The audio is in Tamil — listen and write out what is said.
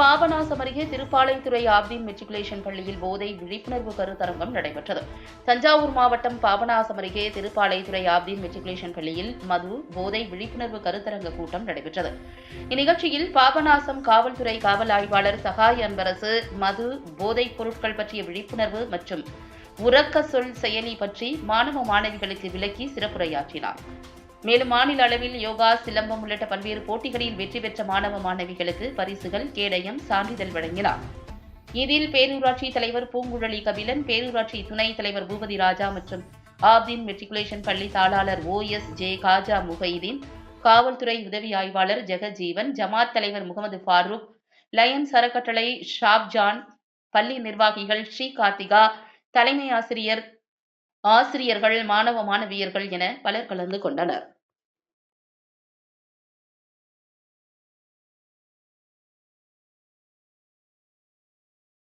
பாபநாசம் அருகே திருப்பாலைத்துறை ஆப்தீன் மெட்ரிகுலேஷன் பள்ளியில் போதை விழிப்புணர்வு கருத்தரங்கம் நடைபெற்றது. தஞ்சாவூர் மாவட்டம் பாபநாசம் அருகே திருப்பாலைத்துறை ஆப்தீன் மெட்ரிகுலேஷன் பள்ளியில் மது போதை விழிப்புணர்வு கருத்தரங்க கூட்டம் நடைபெற்றது. இந்நிகழ்ச்சியில் பாபநாசம் காவல்துறை காவல் ஆய்வாளர் சகாய் அன்பரசு மது போதைப் பொருட்கள் பற்றிய விழிப்புணர்வு மற்றும் உறக்க சொல் செயலி பற்றி மாணவ மாணவிகளுக்கு விளக்கி சிறப்புரையாற்றினார். மேலும் மாநில அளவில் யோகா சிலம்பம் உள்ளிட்ட பல்வேறு போட்டிகளில் வெற்றி பெற்ற மாணவ மாணவிகளுக்கு பரிசுகள் கேடயம் சான்றிதழ் வழங்கினார் இதில் பேரூராட்சி தலைவர் பூங்குழலி கபிலன் பேரூராட்சி துணைத் தலைவர் பூபதி ராஜா மற்றும் ஆப்தீன் மெட்ரிகுலேஷன் பள்ளி தாளாளர் O S J Khaja Mohideen காவல்துறை உதவி ஆய்வாளர் ஜெகஜீவன் ஜமாத் தலைவர் முகமது ஃபாரூக் லயன்ஸ் அறக்கட்டளை ஷாப்ஜான் பள்ளி நிர்வாகிகள் ஸ்ரீ கார்த்திகா தலைமை ஆசிரியர் ஆசிரியர்கள் மாணவ மாணவியர்கள் என பலர் கலந்து கொண்டனர்.